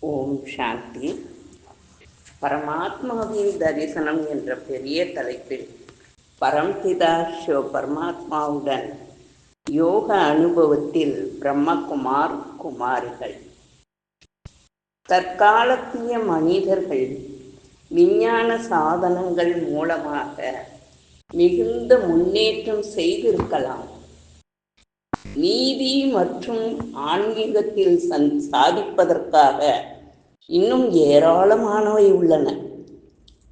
ஓம் சாந்தி. பரமாத்மாவின் தரிசனம் என்ற பெரிய தலைப்பில் பரம்பிதா ஷோ பரமாத்மாவுடன் யோக அனுபவத்தில் பிரம்மகுமார் குமாரிகள். தற்காலத்திய மனிதர்கள் விஞ்ஞான சாதனங்கள் மூலமாக மிகுந்த முன்னேற்றம் செய்திருக்கலாம். நீதி மற்றும் ஆன்மீகத்தில் சந் சாதிப்பதற்காக இன்னும் ஏராளமானவை உள்ளன.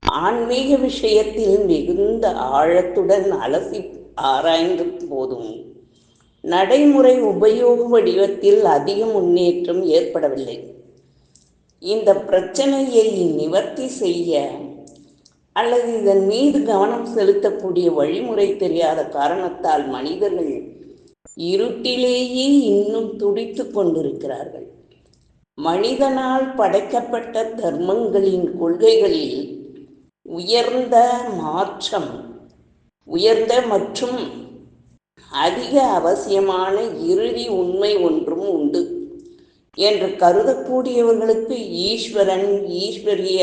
ஆன்மீக விஷயத்தில் மிகுந்த ஆழத்துடன் அலசி ஆராய்ந்த போதும். நடைமுறை உபயோக வடிவத்தில் அதிக முன்னேற்றம் ஏற்படவில்லை. இந்த பிரச்சனையை நிவர்த்தி செய்ய அல்லது இதன் மீது கவனம் செலுத்தக்கூடிய வழிமுறை தெரியாத காரணத்தால் மனிதர்கள் இருட்டிலேயே இன்னும் துடித்து கொண்டிருக்கிறார்கள். மனிதனால் படைக்கப்பட்ட தர்மங்களின் கொள்கைகளில் உயர்ந்த மாற்றம் உயர்ந்த மற்றும் அதிக அவசியமான இறுதி உண்மை ஒன்றும் உண்டு என்று கருதக்கூடியவர்களுக்கு ஈஸ்வரன் ஈஸ்வரிய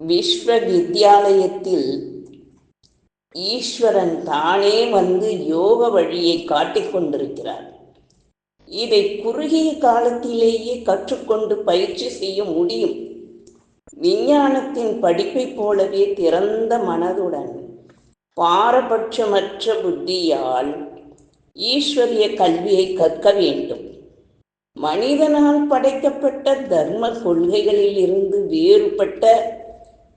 விஸ்வ வித்யாலயத்தில் ஈஸ்வரன் தானே வந்து யோக வழியை காட்டிக் கொண்டிருக்கிறார். இதை குறுகிய காலத்திலேயே கற்றுக்கொண்டு பயிற்சி செய்ய முடியும். விஞ்ஞானத்தின் படிப்பை போலவே திறந்த மனதுடன் பாரபட்சமற்ற புத்தியால் ஈஸ்வரிய கல்வியை கற்க வேண்டும். மனிதனால் படைக்கப்பட்ட தர்ம கொள்கைகளில் இருந்து வேறுபட்ட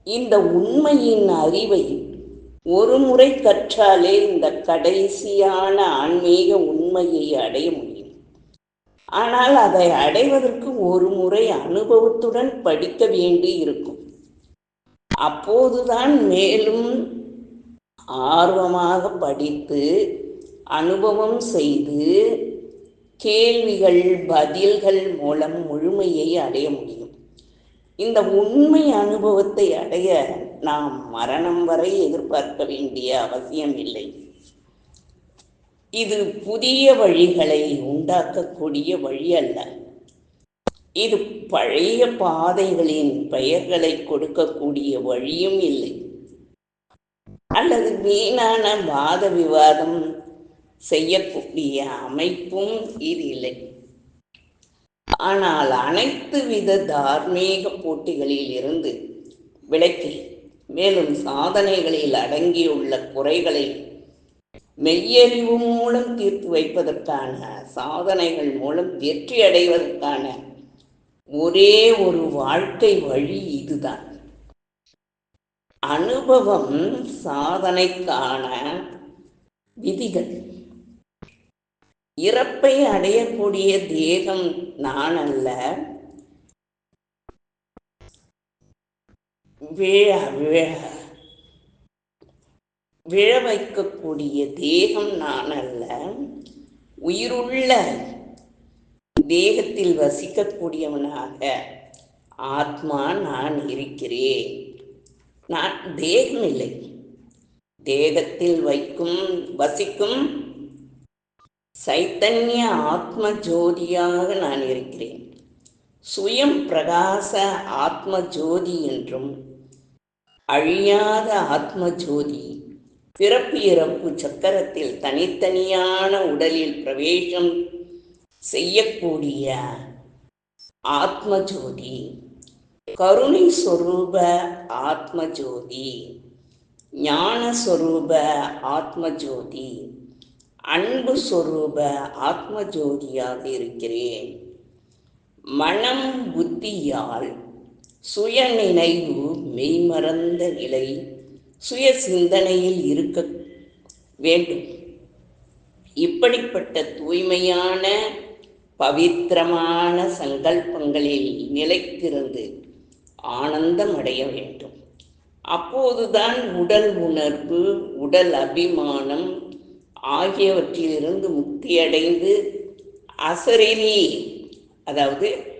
இந்த உண்மையின் அறிவை ஒரு முறை கற்றாலே இந்த கடைசியான ஆன்மீக உண்மையை அடைய முடியும். ஆனால் அதை அடைவதற்கு ஒரு முறை அனுபவத்துடன் படிக்க வேண்டி இருக்கும். அப்போதுதான் மேலும் ஆர்வமாக படித்து அனுபவம் செய்து கேள்விகள் பதில்கள் மூலம் முழுமையை அடைய முடியும். இந்த உண்மை அனுபவத்தை அடைய நாம் மரணம் வரை எதிர்பார்க்க வேண்டிய அவசியம் இல்லை. இது புதிய வழிகளை உண்டாக்கக்கூடிய வழி அல்ல. இது பழைய பாதைகளின் பெயர்களை கொடுக்கக்கூடிய வழியும் இல்லை. அல்லது வீணான வாத விவாதம் செய்யக்கூடிய அமைப்பும் இது இல்லை. ஆனால் அனைத்து வித தார்மீக போட்டிகளில் இருந்து விலக்கி மேலும் சாதனைகளில் அடங்கியுள்ள குறைகளை மெய்யறிவு மூலம் தீர்த்து வைப்பதற்கான சாதனைகள் மூலம் வெற்றி அடைவதற்கான ஒரே ஒரு வாழ்க்கை வழி இதுதான். அனுபவம் சாதனைக்கான விதிகள். இறப்பை அடையக்கூடிய தேகம் நான் அல்ல விழ விழ விழ வைக்கக்கூடிய தேகம் நான் அல்ல உயிருள்ள தேகத்தில் வசிக்கக்கூடியவனாக ஆத்மா நான் இருக்கிறேன். நான் தேகம் இல்லை தேகத்தில் வைக்கும் வசிக்கும் சைத்தன்ய ஆத்ம ஜோதியாக நான் இருக்கிறேன். சுயம் பிரகாச ஆத்ம ஜோதி என்றும் அழியாத ஆத்ம ஜோதி பிறப்பு இறப்பு சக்கரத்தில் தனித்தனியான உடலில் பிரவேசம் செய்யக்கூடிய ஆத்ம ஜோதி கருணை சொரூப ஆத்ம ஜோதி ஞான சொரூப ஆத்ம ஜோதி அன்பு சொரூப ஆத்ம ஜோதியாக இருக்கிறேன். மனம் புத்தியால் சுய நினைவு மெய்மறந்த நிலை சுய சிந்தனையில் இருக்க வேண்டும். இப்படிப்பட்ட தூய்மையான பவித்திரமான சங்கல்பங்களில் நிலைத்திருந்து ஆனந்தம் அடைய வேண்டும். அப்போதுதான் உடல் உணர்வு உடல் அபிமானம் ஆகியவற்றிலிருந்து முக்தியடைந்து அசரிலி அதாவது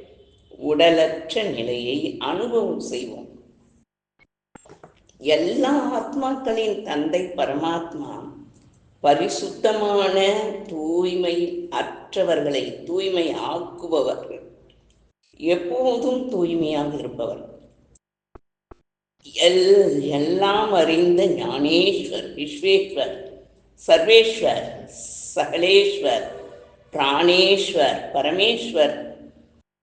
உடலற்ற நிலையை அனுபவம் செய்வோம். எல்லா ஆத்மாக்களின் தந்தை பரமாத்மா பரிசுத்தமான தூய்மை அற்றவர்களை தூய்மை ஆக்குபவர்கள் எப்போதும் தூய்மையாக இருப்பவர். எல் எல்லாம் அறிந்த ஞானேஸ்வர் விஸ்வேஸ்வர் சர்வேஸ்வர் சகலேஸ்வர் பிராணேஸ்வர் பரமேஸ்வர்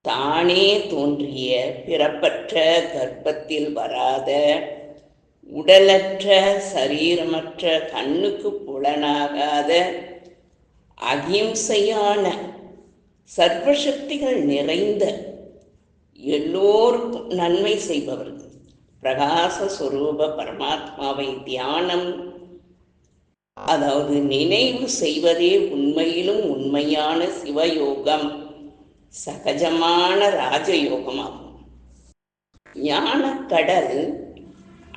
தானே தோன்றிய பிறப்பற்ற கர்ப்பத்தில் வராத உடலற்ற சரீரமற்ற கண்ணுக்கு புலனாகாத அகிம்சையான சர்வசக்திகள் நிறைந்த எல்லோருக்கும் நன்மை செய்பவர்கள். பிரகாச சுரூப பரமாத்மாவை தியானம் அதாவது நினைவு செய்வதே உண்மையிலும் உண்மையான சிவயோகம். சகஜமான ராஜயோகமாகும். ஞானக்கடல்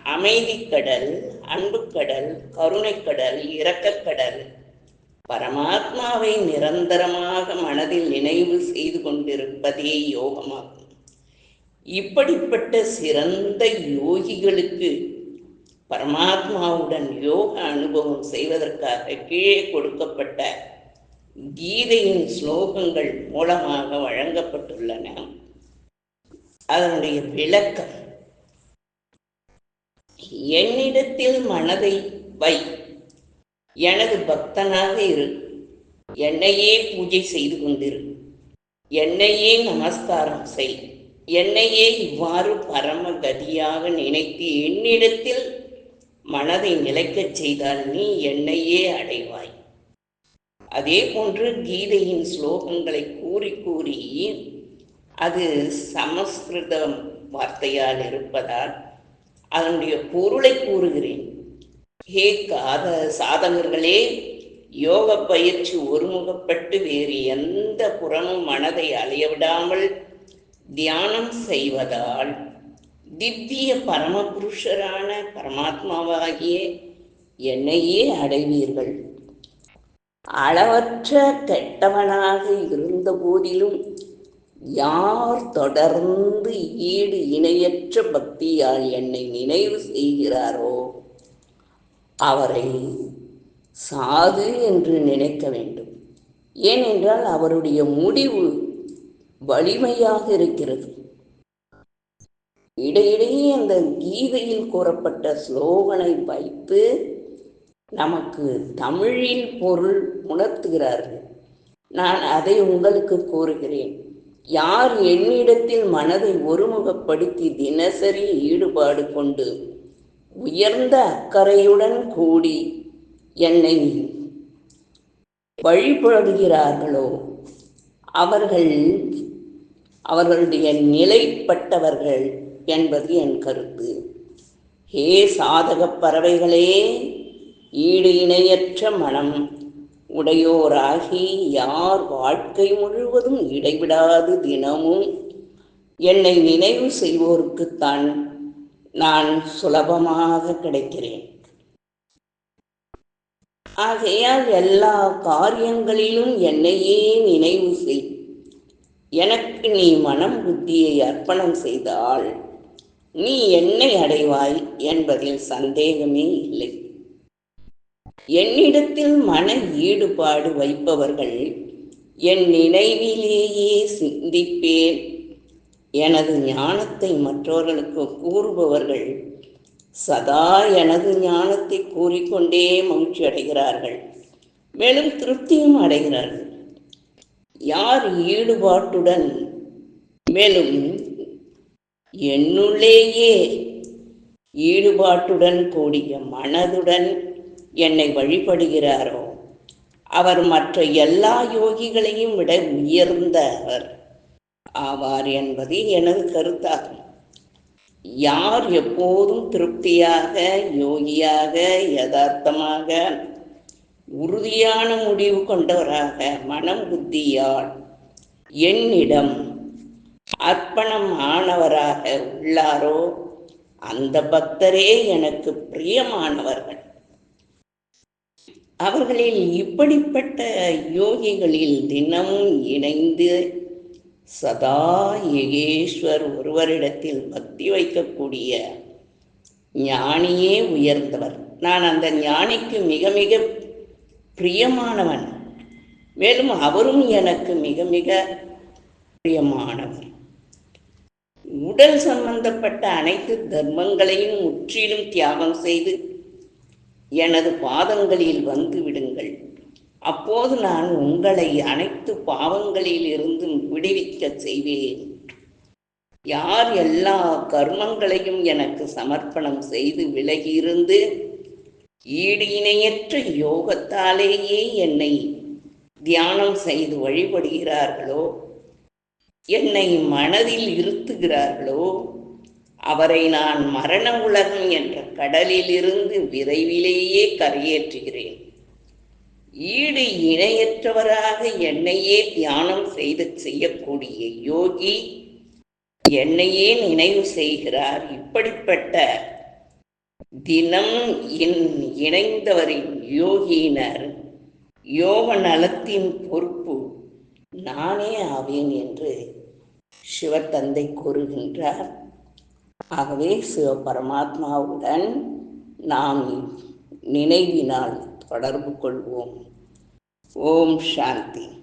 அமைதிக்கடல் அன்புக்கடல் கருணைக்கடல் இரக்கக்கடல் பரமாத்மாவை நிரந்தரமாக மனதில் நினைவு செய்து கொண்டிருப்பதே யோகமாகும். இப்படிப்பட்ட சிறந்த யோகிகளுக்கு பரமாத்மாவுடன் யோக அனுபவம் செய்வதற்காக கீழே கொடுக்கப்பட்ட கீதையின் ஸ்லோகங்கள் மூலமாக வழங்கப்பட்டுள்ளன. அதனுடைய விளக்கம் என்னிடத்தில் மனதை வை. எனது பக்தனாக இரு. என்னையே பூஜை செய்து கொண்டிரு. என்னையே நமஸ்காரம் செய். என்னையே இவ்வாறு பரம கதியாக நினைத்து என்னிடத்தில் மனதை நிலைக்கச் செய்தால் நீ என்னையே அடைவாய். அதே போன்று கீதையின் ஸ்லோகங்களை கூறி கூறி அது சமஸ்கிருதம் வார்த்தையால் இருப்பதால் அதனுடைய பொருளை கூறுகிறேன். ஹே காத சாதகர்களே யோக பயிற்சி ஒருமுகப்பட்டு வேறு எந்த புறமும் மனதை அலையவிடாமல் தியானம் செய்வதால் திவ்ய பரமபுருஷரான பரமாத்மாவாகிய என்னையே அடைவீர்கள். அளவற்ற கெட்டவனாக இருந்த போதிலும் யார் தொடர்ந்து ஈடு இணையற்ற பக்தியால் என்னை நினைவு செய்கிறாரோ அவரை சாது என்று நினைக்க வேண்டும். ஏனென்றால் அவருடைய முடிவு வலிமையாக இருக்கிறது. இடையிடையே அந்த கீதையில் கூறப்பட்ட ஸ்லோகனை வைத்து நமக்கு தமிழில் பொருள் உணர்த்துகிறார்கள். நான் அதை உங்களுக்கு கூறுகிறேன். யார் என்னிடத்தில் மனதை ஒருமுகப்படுத்தி தினசரி ஈடுபாடு கொண்டு உயர்ந்த அக்கறையுடன் கூடி என்னை வழிபடுகிறார்களோ? அவர்கள் அவர்களுடைய நிலைப்பட்டவர்கள் என்பது என் கருத்து. ஹே சாதக பறவைகளே! ஈடு இணையற்ற மனம். உடையோராகி யார் வாழ்க்கை முழுவதும் இடைவிடாது தினமும். என்னை நினைவு செய்வோருக்குத்தான் நான் சுலபமாக கிடைக்கிறேன். ஆகையால் எல்லா காரியங்களிலும் என்னையே நினைவு செய். எனக்கு நீ மனம் புத்தியை அர்ப்பணம் செய்தால் நீ என்னை அடைவாய் என்பதில் சந்தேகமே இல்லை. என்னிடத்தில் மன ஈடுபாடு வைப்பவர்கள் என் நினைவிலேயே சிந்திப்பேன். எனது ஞானத்தை மற்றவர்களுக்கு கூறுபவர்கள் சதா எனது ஞானத்தை கூறிக்கொண்டே மகிழ்ச்சி அடைகிறார்கள். மேலும் திருப்தியும் அடைகிறார்கள். யார் ஈடுபாட்டுடன் மேலும் என்னுள்ளேயே ஈடுபாட்டுடன் கூடிய மனதுடன் என்னை வழிபடுகிறாரோ அவர் மற்ற எல்லா யோகிகளையும் விட உயர்ந்தவர். ஆவார் என்பது எனது கருத்தாகும். யார் எப்போதும் திருப்தியாக யோகியாக யதார்த்தமாக உறுதியான முடிவு கொண்டவராக மனம் புத்தியால் என்னிடம் அர்ப்பணம் ஆனவராக உள்ளாரோ அந்த பக்தரே எனக்கு பிரியமானவர்கள். அவர்களில் இப்படிப்பட்ட யோகிகளில் தினமும் இணைந்து சதா யகேஸ்வர் ஒருவரிடத்தில் பக்தி வைக்கக்கூடிய ஞானியே உயர்ந்தவர். நான் அந்த ஞானிக்கு மிக மிக பிரியமானவன். மேலும் அவரும் எனக்கு மிக மிக பிரியமானவர். உடல் சம்பந்தப்பட்ட அனைத்து தர்மங்களையும் முற்றிலும் தியாகம் செய்து எனது பாதங்களில் வந்து விடுங்கள். அப்போது நான் உங்களை அனைத்து பாவங்களில் இருந்தும் விடுவிக்க செய்வேன். யார் எல்லா கர்மங்களையும் எனக்கு சமர்ப்பணம் செய்து விலகியிருந்து ஈடு இணையற்ற யோகத்தாலேயே என்னை தியானம் செய்து வழிபடுகிறார்களோ? என்னை மனதில் இருத்துகிறார்களோ? அவரை நான் மரண உலகம் என்ற கடலிலிருந்து விரைவிலேயே கரையேற்றுகிறேன். ஈடு இணையற்றவராக என்னையே தியானம் செய்து செய்யக்கூடிய யோகி என்னையே நினைவு செய்கிறார். இப்படிப்பட்ட தினம் என் இணைந்தவரின் யோகியினர் யோக நலத்தின் பொறுப்பு நானே ஆவேன் என்று சிவத்தந்தை கூறுகின்றார். ஆகவே சிவபரமாத்மாவுடன் நாம் நினைவினால் தொடர்பு கொள்வோம். ஓம் சாந்தி.